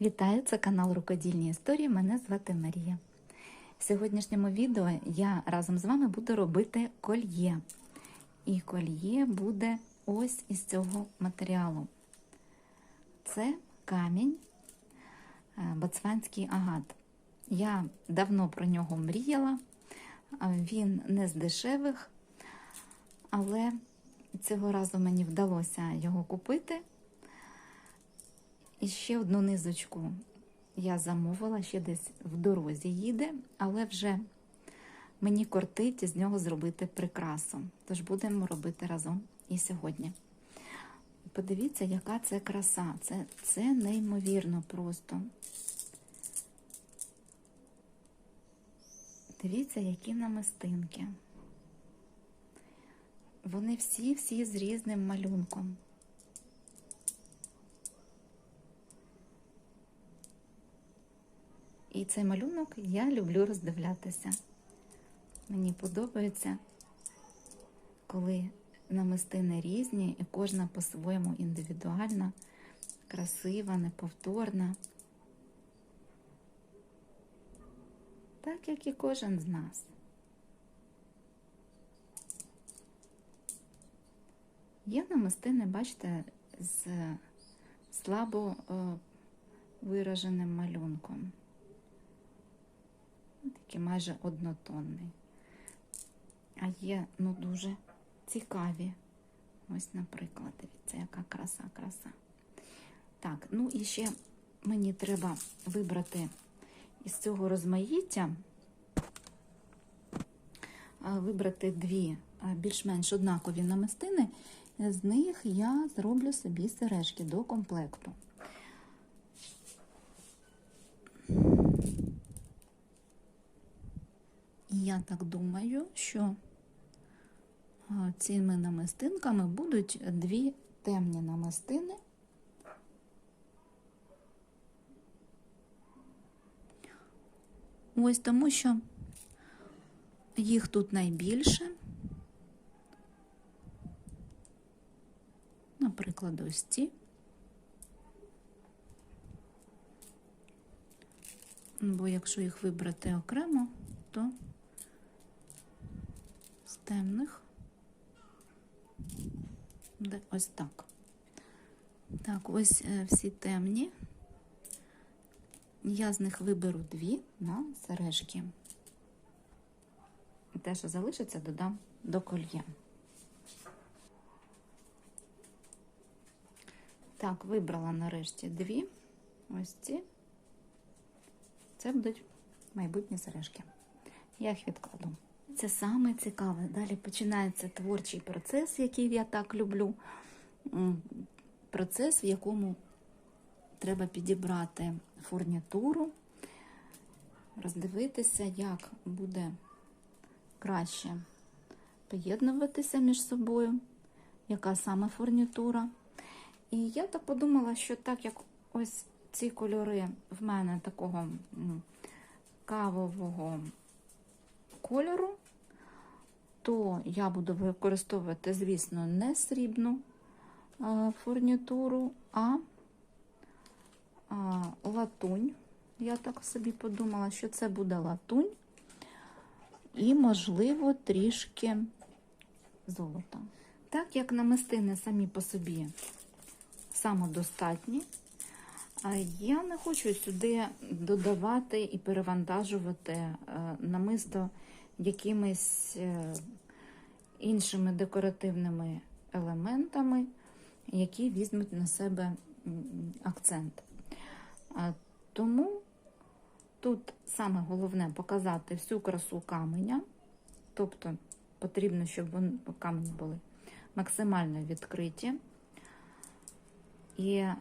Вітаю, це канал Рукодільні історії. Мене звати Марія. В сьогоднішньому відео я разом з вами буду робити кольє. І кольє буде ось із цього матеріалу. Це камінь е, боцванський агат. Я давно про нього мріяла. Він не з дешевих, але цього разу мені вдалося його купити. І ще одну низочку я замовила, ще десь в дорозі їде, але вже мені кортить з нього зробити прикрасу. Тож будемо робити разом і сьогодні. Подивіться, яка це краса. Це, це неймовірно просто. Дивіться, які намистинки. Вони всі-всі з різним малюнком. І цей малюнок я люблю роздивлятися. Мені подобається, коли намистини різні і кожна по-своєму індивідуальна, красива, неповторна. Так як і кожен з нас. Є намистини, бачите, з слабо е, вираженим малюнком такий майже однотонний. А є ну дуже цікаві. Ось, наприклад, дивіться, яка краса, краса. Так, ну і ще мені треба вибрати із цього розмаїття, вибрати дві більш-менш однакові намистини. З них я зроблю собі сережки до комплекту. І я так думаю, що цими намистинками будуть дві темні намистини. Ось тому що їх тут найбільше. Наприклад, ось ці. Бо якщо їх вибрати окремо, то темних де ось так. Так, ось всі темні. Я з них виберу дві на сережки. Те, що залишиться, додам до кольє. Так, вибрала нарешті дві. Ось ці. Це будуть майбутні сережки. Я їх відкладу. Це саме цікаве. Далі починається творчий процес, який я так люблю. Процес, в якому треба підібрати фурнітуру, роздивитися, як буде краще поєднуватися між собою, яка саме фурнітура. І я так подумала, що так як ось ці кольори в мене такого кавового кольору, то я буду використовувати, звісно, не срібну фурнітуру, а латунь. Я так собі подумала, що це буде латунь і, можливо, трішки золота. Так як намистини самі по собі самодостатні, я не хочу сюди додавати і перевантажувати намисто якимись е, іншими декоративними елементами, які візьмуть на себе акцент. Тому тут саме головне показати всю красу каменя, тобто потрібно, щоб камені були максимально відкриті. І е,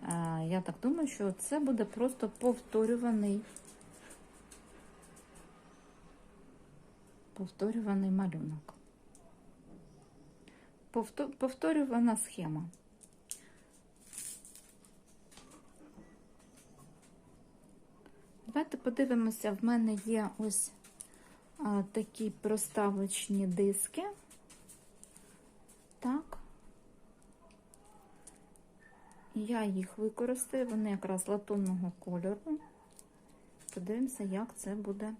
я так думаю, що це буде просто повторюваний повторюваний малюнок. Повторювана схема. Давайте подивимося, в мене є ось а, такі проставочні диски. Так. я їх використаю, вони якраз латунного кольору. Подивимося, як це буде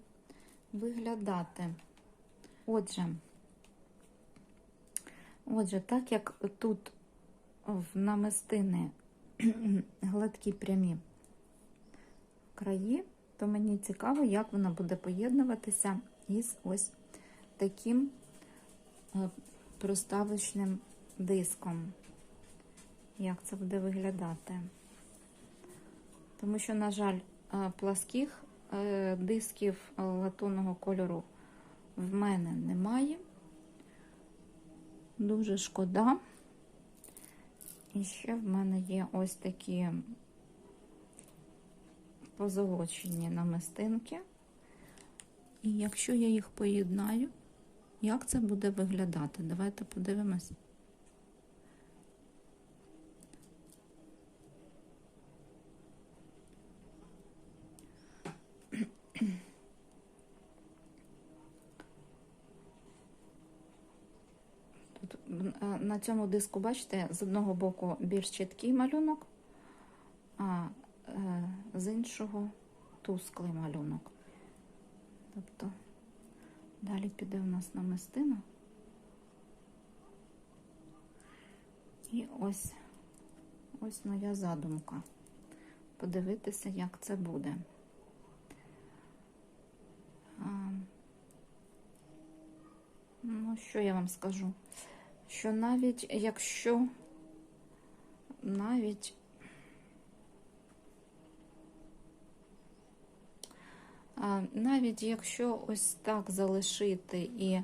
виглядати. Отже, отже, так як тут в намистини гладкі прямі краї, то мені цікаво, як вона буде поєднуватися із ось таким е, проставочним диском. Як це буде виглядати? Тому що, на жаль, е, пласких е, дисків латунного кольору в мене немає. Дуже шкода. І ще в мене є ось такі позолочені намистинки. І якщо я їх поєднаю, як це буде виглядати? Давайте подивимось. Тут е, на цьому диску, бачите, з одного боку більш чіткий малюнок, а е, з іншого тусклий малюнок. Тобто далі піде у нас намистина. І ось ось моя задумка. Подивитися, як це буде. А, ну, що я вам скажу? Що навіть якщо навіть Навіть якщо ось так залишити і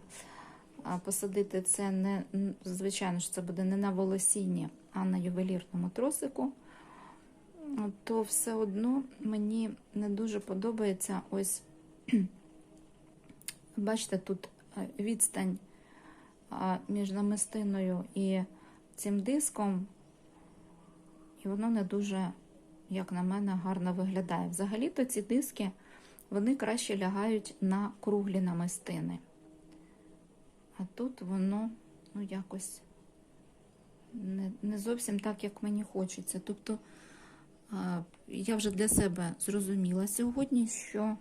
посадити це не, звичайно ж, це буде не на волосінні, а на ювелірному тросику, то все одно мені не дуже подобається ось, бачите, тут е, відстань між намистиною і цим диском, і воно не дуже, як на мене, гарно виглядає. Взагалі-то ці диски вони краще лягають на круглі намистини. А тут воно ну, якось не, не зовсім так, як мені хочеться. Тобто я вже для себе зрозуміла сьогодні, що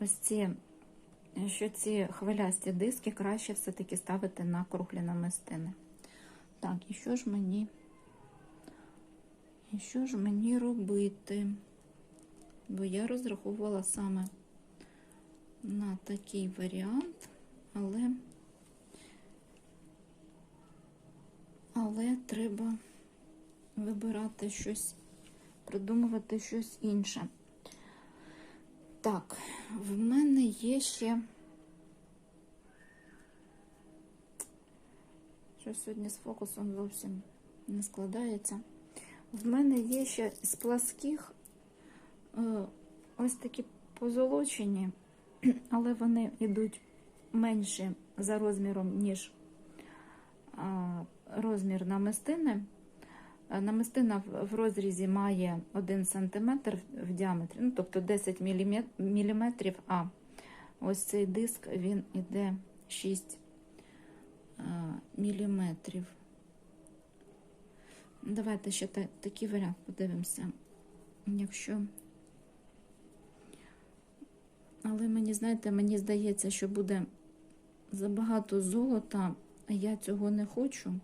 ось ці, що ці хвилясті диски краще все-таки ставити на круглі намистини. Так, і що ж мені, і що ж мені робити? бо я розраховувала саме на такий варіант, але, але треба вибирати щось, придумувати щось інше. Так, в мене є ще. Що сьогодні з фокусом зовсім не складається. В мене є ще з пласких Е, ось такі позолочені, але вони йдуть менші за розміром, ніж розмір намистини. Е, намистина в розрізі має 1 см в діаметрі, ну, тобто 10 мм, а ось цей диск він іде 6 мм. Давайте ще такий варіант подивимося. Якщо але мені, знаєте, мені здається, що буде забагато золота, а я цього не хочу.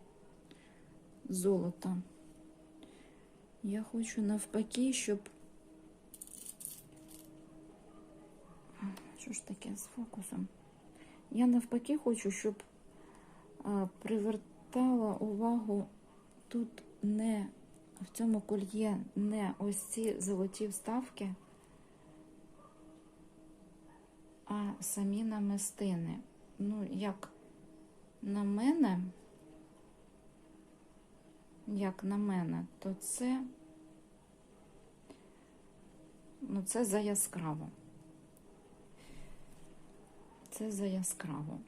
Золота. Я хочу навпаки, щоб. Що ж таке з фокусом? Я навпаки хочу, щоб а, привертала увагу тут не в цьому кольє не ось ці золоті вставки а самі намистини. Ну, як на мене, як на мене, то це, ну, це за яскраво. Це за яскраво.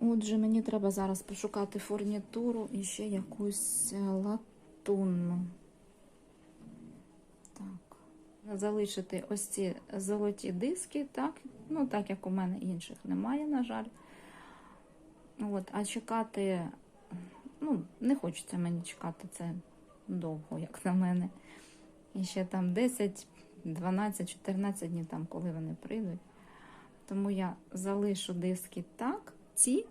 Отже, мені треба зараз пошукати фурнітуру і ще якусь е, латунну залишити ось ці золоті диски, так, ну, так як у мене інших немає, на жаль. От, А чекати ну, не хочеться мені чекати це довго, як на мене. І ще там 10, 12, 14 днів, там, коли вони прийдуть. Тому я залишу диски так, ці.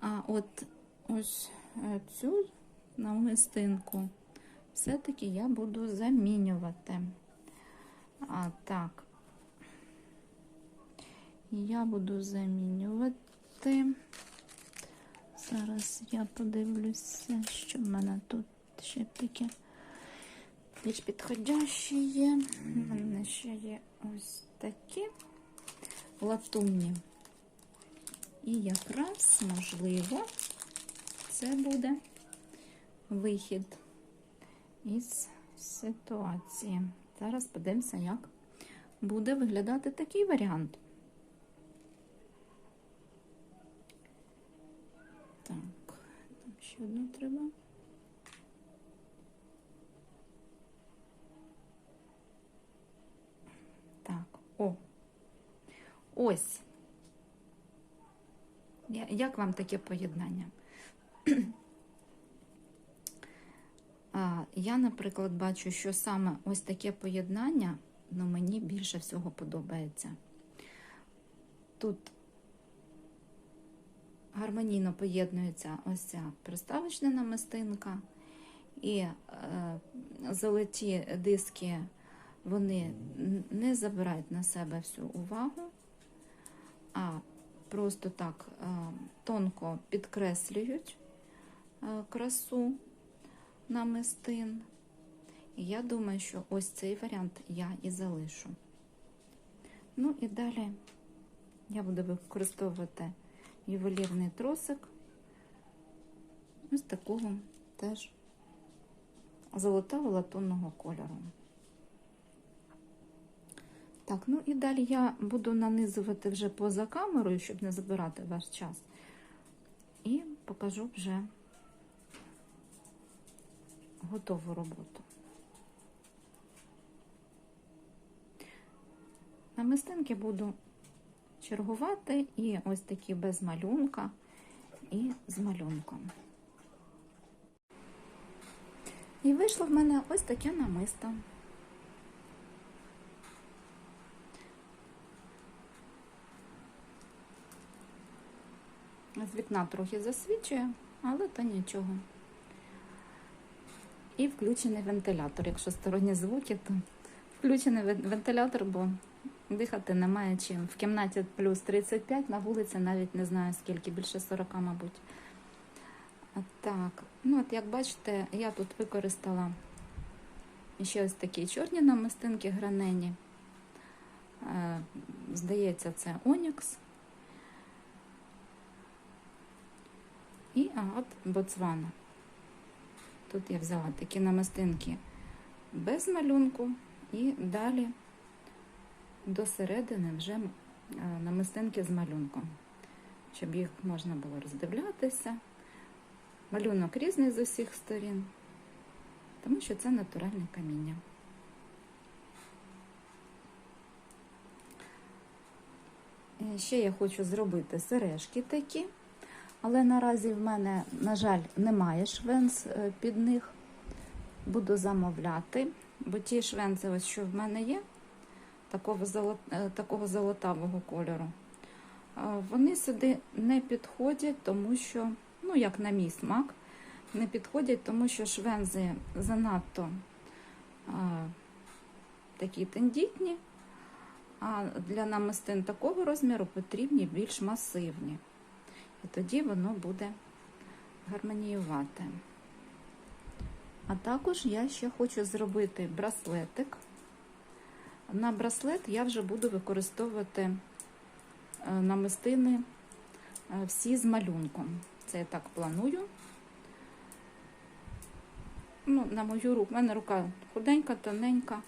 А от ось е, цю намистинку все-таки я буду замінювати. А так, я буду замінювати. Зараз я подивлюся, що в мене тут ще таке більш підходяще є. У мене ще є ось такі латунні. І якраз, можливо, це буде вихід із ситуації. Зараз подивимося, як буде виглядати такий варіант. Так, там ще одну треба. Так, о. Ось. Як вам таке поєднання? Я, наприклад, бачу, що саме ось таке поєднання ну, мені більше всього подобається. Тут гармонійно поєднується ось ця приставочна намистинка і е, золоті диски, вони не забирають на себе всю увагу, а просто так е, тонко підкреслюють е, красу намистин. І я думаю, що ось цей варіант я і залишу. Ну і далі я буду використовувати ювелірний тросик. Ось такого теж золотого латунного кольору. Так, ну і далі я буду нанизувати вже поза камерою, щоб не забирати ваш час. І покажу вже готову роботу. Намистинки буду чергувати і ось такі без малюнка і з малюнком. І вийшло в мене ось таке намисто. З вікна трохи засвічує, але то нічого. І включений вентилятор. Якщо сторонні звуки, то включений вентилятор, бо дихати немає чим. В кімнаті плюс 35, на вулиці навіть не знаю скільки, більше 40, мабуть. Так, ну от як бачите, я тут використала ще ось такі чорні намистинки гранені. Е, Здається, це Онікс. І агат Боцвана. Тут я взяла такі намистинки без малюнку, і далі до середини вже е, намистинки з малюнком, щоб їх можна було роздивлятися. Малюнок різний з усіх сторін, тому що це натуральне каміння. Е, Ще я хочу зробити сережки такі. Але наразі в мене, на жаль, немає швенц е, під них. Буду замовляти, бо ті швенци, ось що в мене є, такого, золо- е, такого золотавого кольору, вони сюди не підходять, тому що, ну як на мій смак, не підходять, тому що швензи занадто е, такі тендітні, а для намистин такого розміру потрібні більш масивні. І тоді воно буде гармоніювати. А також я ще хочу зробити браслетик. На браслет я вже буду використовувати е, намистини е, всі з малюнком. Це я так планую. Ну, на мою руку, в мене рука худенька, тоненька.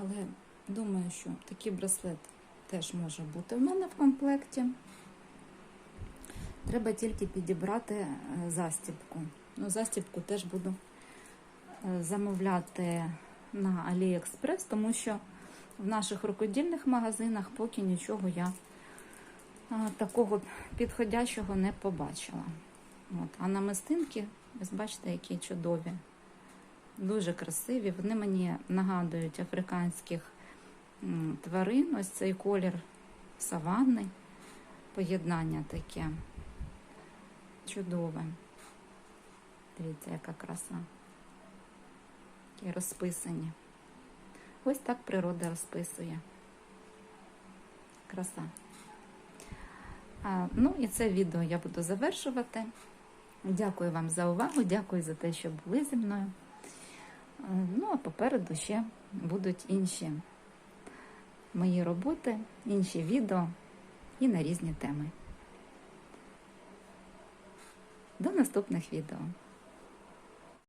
Але думаю, що такий браслет теж може бути в мене в комплекті. Треба тільки підібрати е, застібку. Ну, застібку теж буду замовляти на AliExpress, тому що в наших рукодільних магазинах поки нічого я такого підходящого не побачила. От. А намистинки, ви бачите, які чудові. Дуже красиві. Вони мені нагадують африканських тварин. Ось цей колір саванни. Поєднання таке чудове. Дивіться, яка краса. Такі розписані. Ось так природа розписує. Краса. Ну і це відео я буду завершувати. Дякую вам за увагу, дякую за те, що були зі мною. Ну, а попереду ще будуть інші мої роботи, інші відео і на різні теми. До наступних відео.